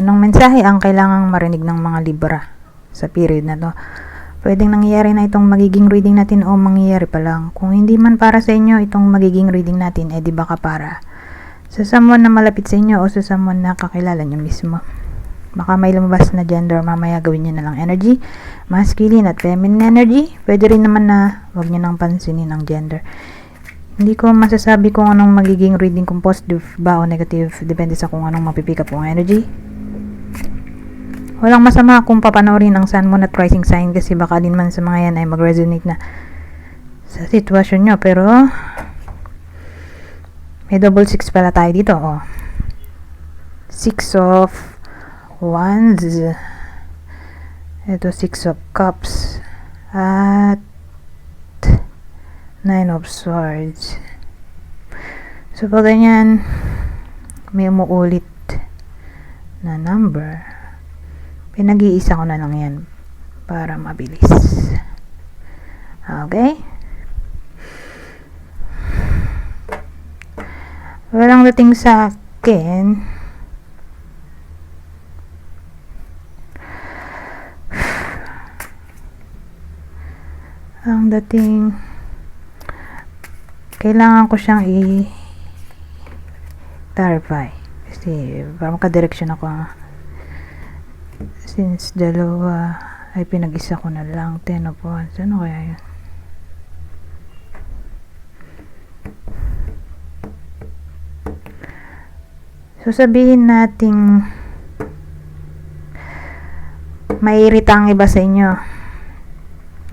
Anong mensahe ang kailangang marinig ng mga Libra sa period na to? Pwedeng nangyayari na itong magiging reading natin o mangyayari pa lang. Kung hindi man para sa inyo itong magiging reading natin, eh di baka para sa someone na malapit sa inyo o sa someone na kakilala nyo mismo. Baka may lumabas na gender, mamaya gawin nyo na lang energy. Masculine at feminine energy. Pwede rin naman na wag nyo nang pansinin ang gender. Hindi ko masasabi kung anong magiging reading kung positive ba o negative. Depende sa kung anong mapipick up kong energy. Walang masama kung papanoorin ang Sun Moon at Rising Sign kasi baka din man sa mga yan ay mag-resonate na sa sitwasyon nyo. Pero, may double six pala tayo dito. Oh. Six of Wands. Ito, Six of Cups. At Nine of Swords. So, pag ganyan, may umuulit na number. Pinag-iisa ko na lang yan para mabilis. Okay? Walang dating sa akin. Ang dating kailangan ko siyang i clarify kasi para makadireksyon ako since dalawa ay pinag-isa ko na lang. 10 of wands. Ano kaya yun? So sabihin nating mairita ang iba sa inyo.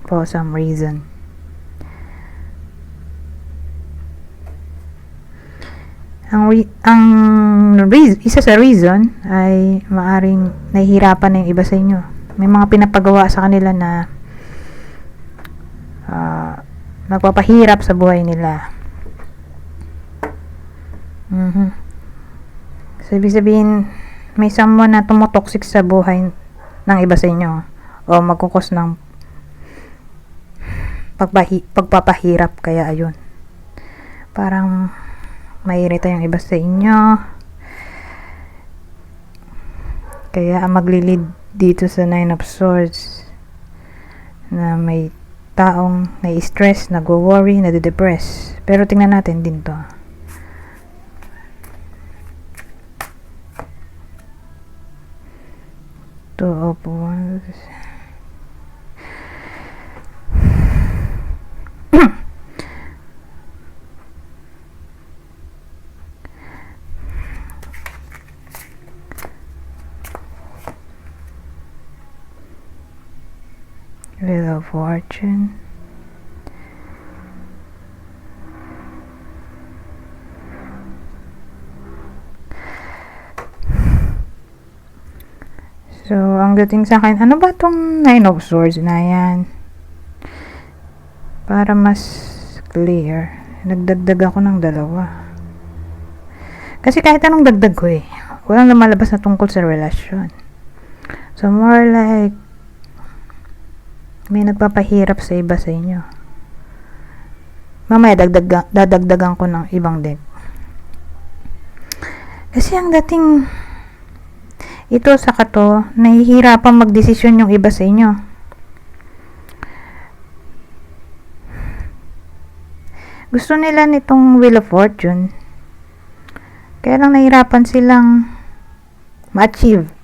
For some reason ang re- ang re- isa sa reason ay maaring nahihirapan na yung iba sa inyo. May mga pinapagawa sa kanila na ah, nagpapahirap sa buhay nila. Mhm. So, sabihin, may someone na tumotoxic sa buhay ng iba sa inyo o magkukos ng pagpahi- pagpapahirap kaya ayun. Parang mairita yung iba sa inyo. Kaya ang maglilid dito sa Nine of Swords na may taong nai-stress, nagwo-worry, nade-depress. Pero tingnan natin din to. Two of Wands. Wheel of Fortune. So, ang dating sa akin, ano ba tong Nine of Swords na yan? Para mas clear, nagdagdag ako ng dalawa. Kasi kahit anong dagdag ko eh, walang lumalabas na tungkol sa relasyon. So, more like, may nagpapahirap sa iba sa inyo. Mamaya dagdag, dadagdagan ko ng ibang deck. Kasi ang dating ito sa kato, nahihirapan magdesisyon yung iba sa inyo. Gusto nila nitong Wheel of Fortune. Kaya lang nahihirapan silang ma-achieve.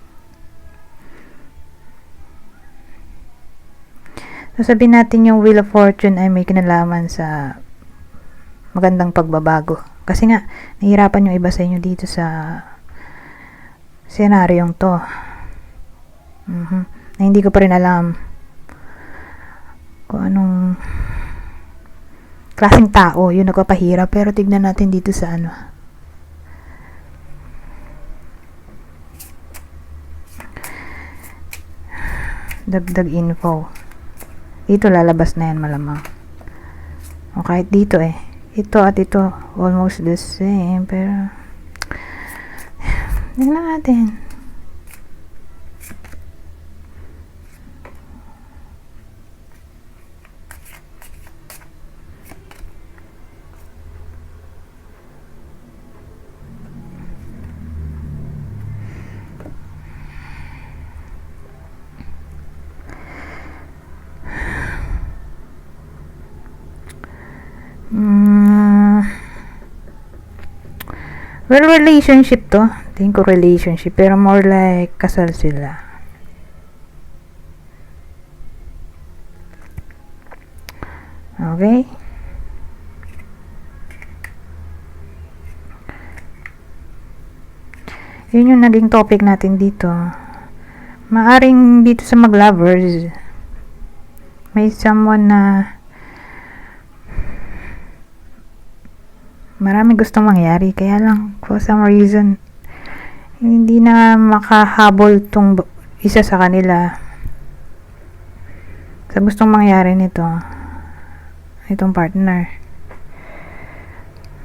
So, sabihin natin yung Wheel of Fortune ay may kinalaman sa magandang pagbabago. Kasi nga, nahihirapan yung iba sa inyo dito sa senaryong to. Mhm. Na hindi ko pa rin alam kung anong klaseng tao yung nagpapahirap. Pero tignan natin dito sa ano. Dagdag info. Dito lalabas na yan malamang. O kahit dito eh. Ito at ito almost the same. Pero tingnan natin. Well, relationship to. Tingin ko relationship. Pero more like kasal sila. Okay? Yun yung naging topic natin dito. Maaring dito sa mag-lovers, may someone na marami gustong mangyari. Kaya lang, for some reason, hindi na makahabol tong isa sa kanila. Sa gustong mangyari nito itong partner.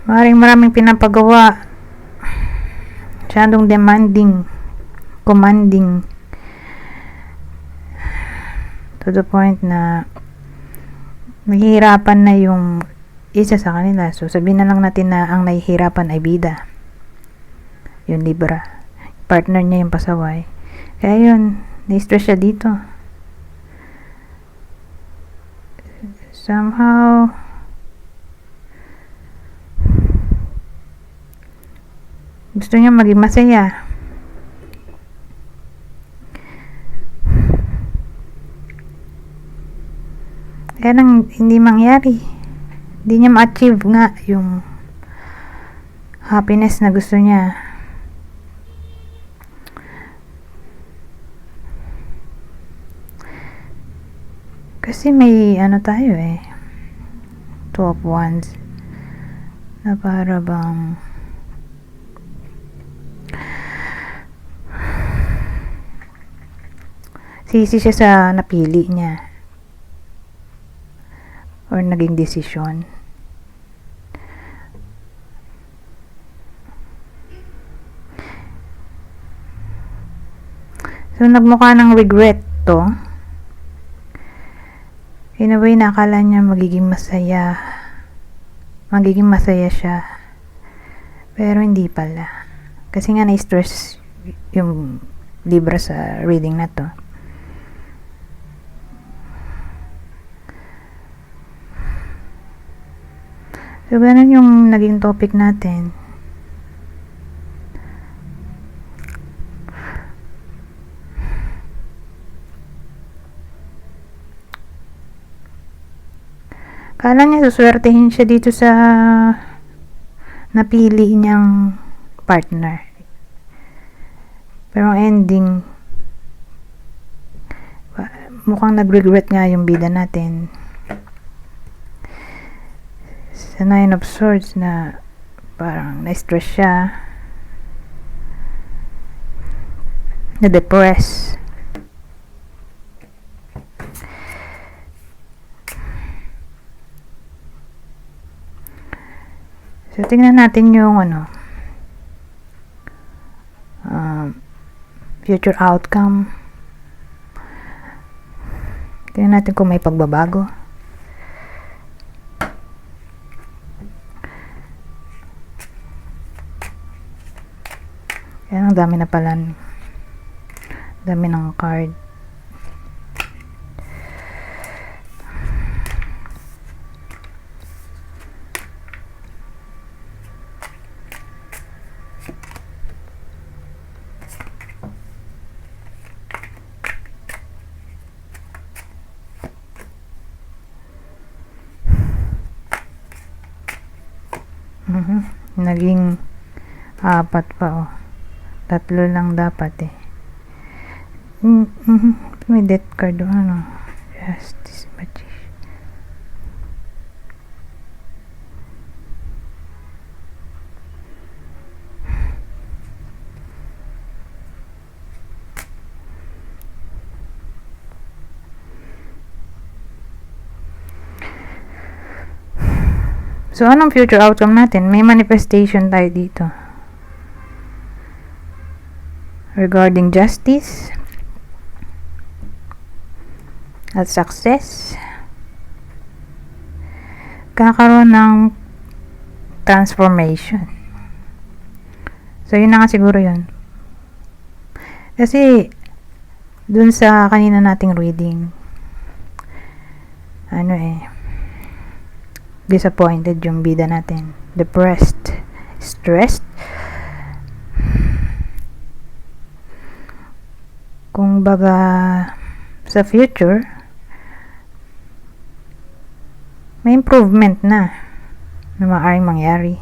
Maring maraming pinapagawa. Masyadong demanding commanding. To the point na nahihirapan na yung isa sa kanila so sabihin na lang natin na ang nahihirapan ay bida. Yung Libra. Partner niya yung pasaway. Kaya yun na-stress siya dito. Somehow gusto niya maging masaya. Kaya lang hindi mangyari hindi niya ma-achieve nga yung happiness na gusto niya Kasi may ano tayo eh. Two of Wands. Na para bang sisi siya sa napili niya. Or naging desisyon. So, nagmukha ng regret to. In a way na akala niya magiging masaya. Magiging masaya siya. Pero hindi pala. Kasi nga na-stress yung libra sa reading na to. So ganun yung naging topic natin Kala niya suswertehin siya dito sa napili niyang partner. Pero ending, mukhang nag-regret nga yung bida natin. Sa Nine of Swords na parang na-stress siya. Na-depress. Tingnan natin yung ano, um, future outcome. Tingnan natin kung may pagbabago. Yan, ang dami na pala. Dami ng card. Mhm. Naging apat pa oh. Tatlo lang dapat eh. Mm mhm. May death card oh, ano. Justice Magician. So, anong future outcome natin? May manifestation tayo dito. Regarding justice at success. Kakaroon ng transformation. So, yun na nga siguro yun. Kasi, dun sa kanina nating reading, ano eh, disappointed yung bida natin. Depressed, stressed, kung baga sa future may improvement na na maaaring mangyari.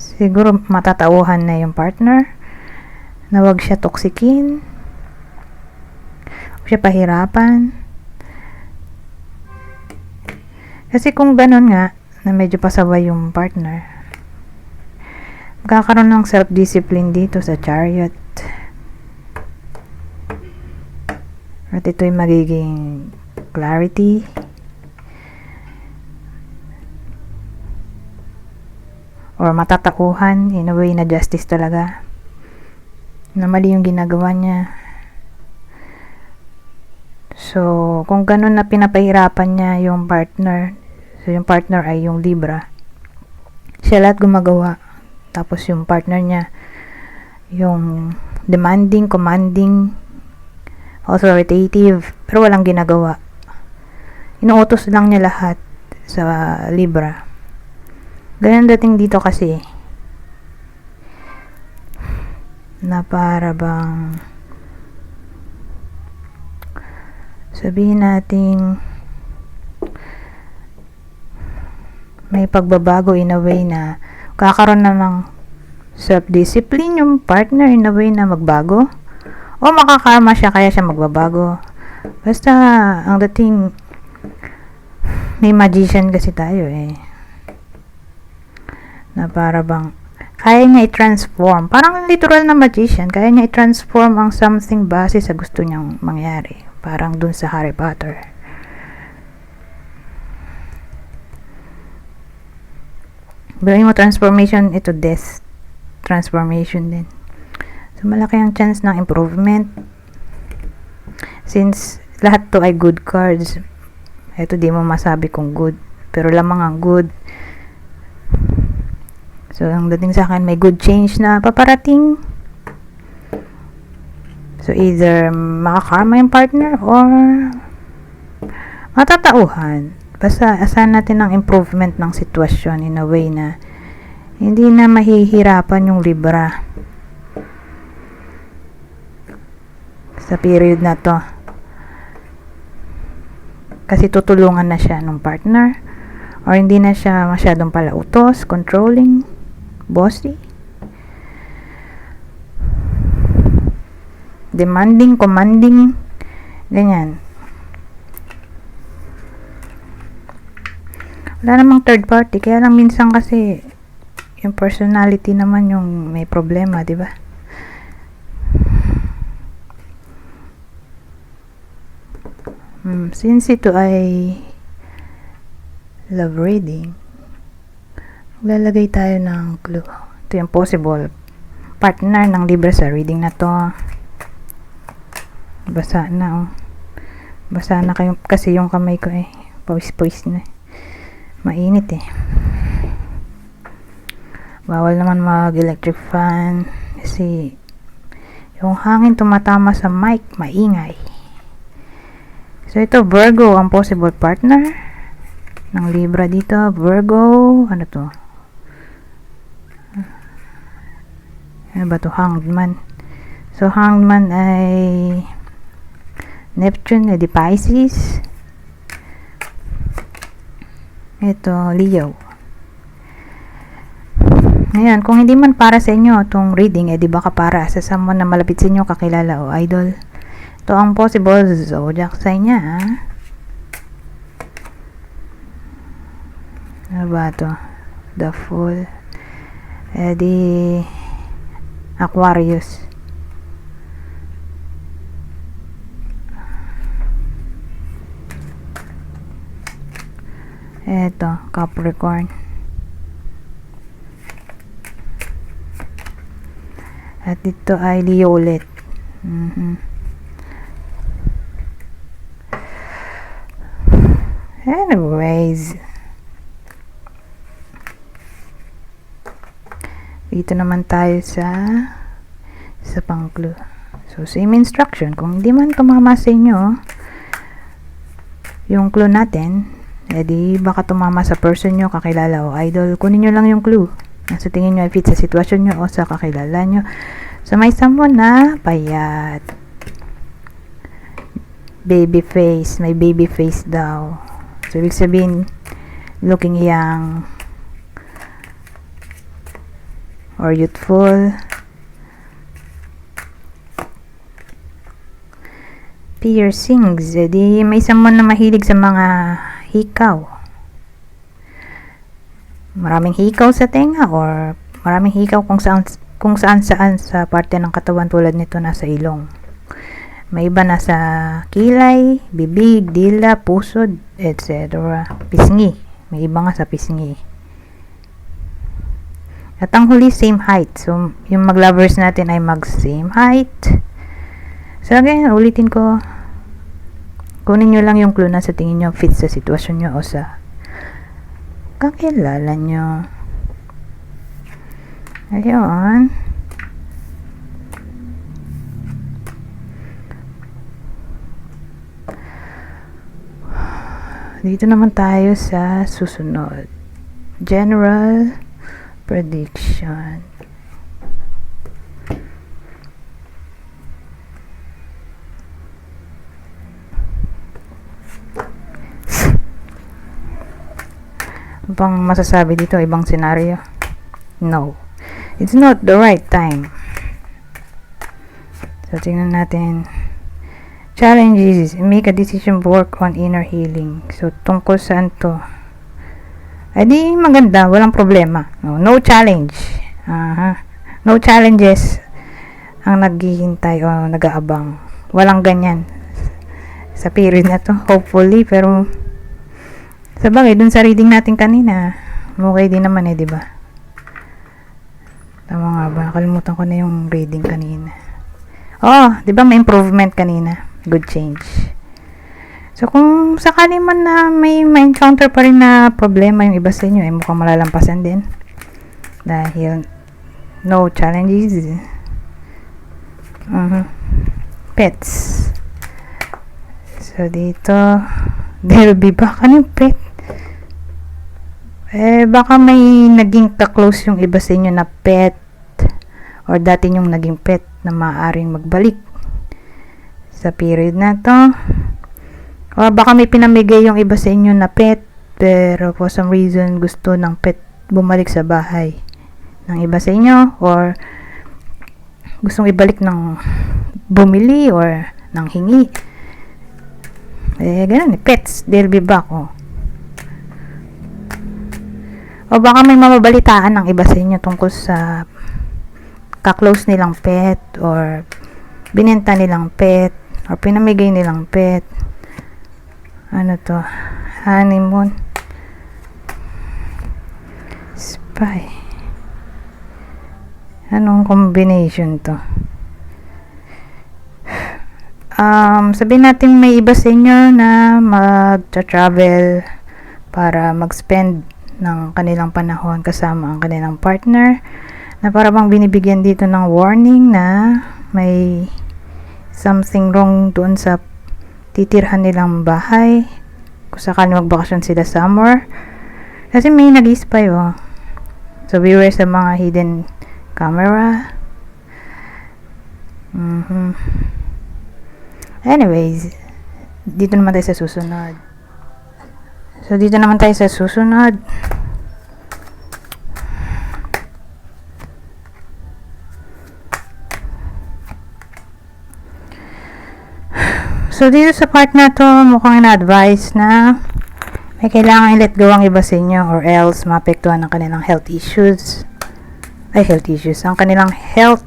Siguro matatauhan na yung partner na wag siya toksikin huwag siya pahirapan. Kasi kung ganun nga na medyo pasaway yung partner magkakaroon ng self-discipline dito sa chariot at ito'y magiging clarity. Or matatakuhan in a way na justice talaga. Na mali yung ginagawa niya. So kung ganun na pinapahirapan niya yung partner so yung partner ay yung Libra siya lahat gumagawa. Tapos yung partner niya yung demanding, commanding authoritative pero walang ginagawa. Inuutos lang niya lahat sa Libra. Ganun dating dito kasi. Na para bang sabihin nating may pagbabago in a way na kakaroon na ng self-discipline yung partner in a way na magbago o makakarma siya kaya siya magbabago basta ang dating may magician kasi tayo eh na para bang kaya niya i-transform. Parang literal na magician. Kaya niya i-transform ang something base sa gusto niyang mangyari. Parang dun sa Harry Potter. Pero mo transformation, ito death transformation din. So, malaki ang chance ng improvement. Since lahat to ay good cards, ito di mo masabi kung good. Pero lamang ang good. So, ang dating sa akin, may good change na paparating. So, either makakarma yung partner or matatauhan. Basta, asahan natin ng improvement ng sitwasyon in a way na hindi na mahihirapan yung Libra. Sa period na to. Kasi tutulungan na siya ng partner or hindi na siya masyadong palautos, controlling bossy, demanding, commanding, ganyan. Wala namang third party, kaya lang minsan kasi yung personality naman yung may problema, di ba? Hmm, since ito ay love reading, Lalagay tayo ng clue. Ito yung possible partner ng Libra sa reading na to. Basa na oh. Basa na kayo kasi yung kamay ko eh. Pawis-pawis na. Mainit eh. Bawal naman mag-electric fan kasi yung hangin tumatama sa mic, maingay. So ito Virgo ang possible partner ng Libra dito. Virgo, ano to? ano ba to? Hanged man. So hanged man ay Neptune edi Pisces. Ito Leo. Ngayon kung hindi man para sa inyo itong reading edi baka para sa someone na malapit sa inyo kakilala o idol ito ang possible zodiac sign niya ha? ano ba to the full edi Aquarius. Eto, Capricorn. At dito ay Leo ulit. Mm Anyways, Dito naman tayo sa sa pang clue. So, same instruction. Kung hindi man tumama sa inyo yung clue natin, edi baka tumama sa person nyo, kakilala o idol. Kunin nyo lang yung clue. Nasa tingin nyo ay fit sa sitwasyon nyo o sa kakilala nyo. So, may someone na payat. Baby face. May baby face daw. So, ibig sabihin, looking young or youthful. Piercings. Di may someone na mahilig sa mga hikaw. Maraming hikaw sa tenga or maraming hikaw kung saan kung saan saan sa parte ng katawan tulad nito nasa ilong. May iba na sa kilay, bibig, dila, pusod, etc. Pisngi. May iba nga sa pisngi. At ang huli, same height. So, yung mag-lovers natin ay mag-same height. So, again, ulitin ko. Kunin nyo lang yung clue na sa tingin nyo fit sa sitwasyon nyo o sa kakilala nyo. Ayun. Dito naman tayo sa susunod. General prediction. Bang masasabi dito ibang senaryo? No. It's not the right time. So, tingnan natin. Challenges. Make a decision work on inner healing. So, tungkol saan to? Di maganda. Walang problema. No, no challenge. Aha. No challenges ang naghihintay o nag-aabang. Walang ganyan sa period na to. Hopefully, pero sa bagay, dun sa reading natin kanina, okay din naman eh, di ba? Tama nga ba? Nakalimutan ko na yung reading kanina. Oh, di ba may improvement kanina? Good change. So, kung sakali man na may ma-encounter pa rin na problema yung iba sa inyo, eh, mukhang malalampasan din. Dahil, no challenges. Mhm. Pets. So, dito, there'll be back. Ano yung pet? Eh, baka may naging ka-close yung iba sa inyo na pet or dati yung naging pet na maaaring magbalik sa period na to. Or baka may pinamigay yung iba sa inyo na pet pero for some reason gusto ng pet bumalik sa bahay ng iba sa inyo or gustong ibalik ng bumili or ng hingi. Eh, ganun eh. Pets, they'll be back, oh. O baka may mababalitaan ng iba sa inyo tungkol sa kaklose nilang pet or binenta nilang pet or pinamigay nilang pet. Ano to? Honeymoon. Spy. Anong combination to? Um, sabihin natin may iba sa inyo na mag-travel para mag-spend ng kanilang panahon kasama ang kanilang partner na para bang binibigyan dito ng warning na may something wrong doon sa titirhan nilang bahay. Kung sakali magbakasyon sila somewhere. Kasi may nag-spy oh. So beware sa mga hidden camera. Mhm anyways dito naman tayo sa susunod. So, dito naman tayo sa susunod. So, dito sa part na to, mukhang na-advise na may kailangan i-let go ang iba sa inyo or else maapektuhan ng kanilang health issues. Ay, health issues. Ang kanilang health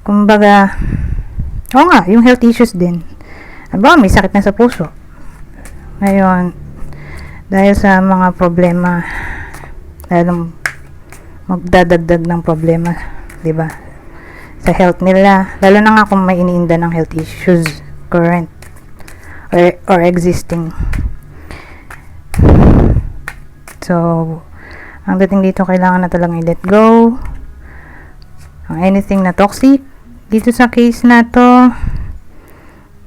kumbaga oo nga, yung health issues din. Ba, may sakit na sa puso ngayon, dahil sa mga problema, dahil magdadagdag ng problema, 'di ba? Sa health nila, lalo na nga kung may iniinda ng health issues current or, or existing. So, ang dating dito kailangan na talagang i-let go. Ang anything na toxic dito sa case na to,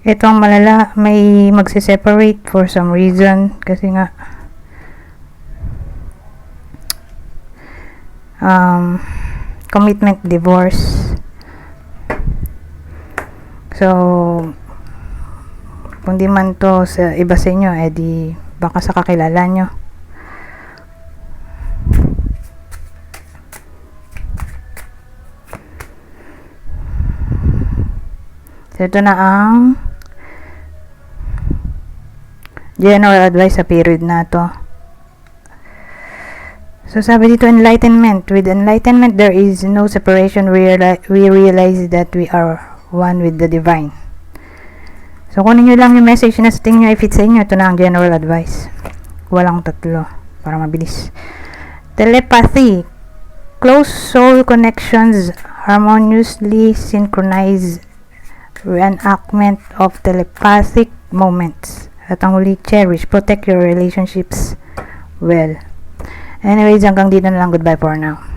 ito ang malala, may magse-separate for some reason kasi nga um, commitment, divorce. So, kung di man to sa iba sa inyo, eh di baka sa kakilala nyo. So, ito na ang general advice sa period na to. So, sabi dito, enlightenment. With enlightenment, there is no separation. We, reali- we realize that we are one with the divine. So, kunin nyo lang yung message na sa tingin nyo if it's sa inyo. Ito na ang general advice. Walang tatlo. Para mabilis. Telepathy. Close soul connections harmoniously synchronize reenactment of telepathic moments. At ang huli, cherish. Protect your relationships well. Anyways, hanggang dito na lang. Goodbye for now.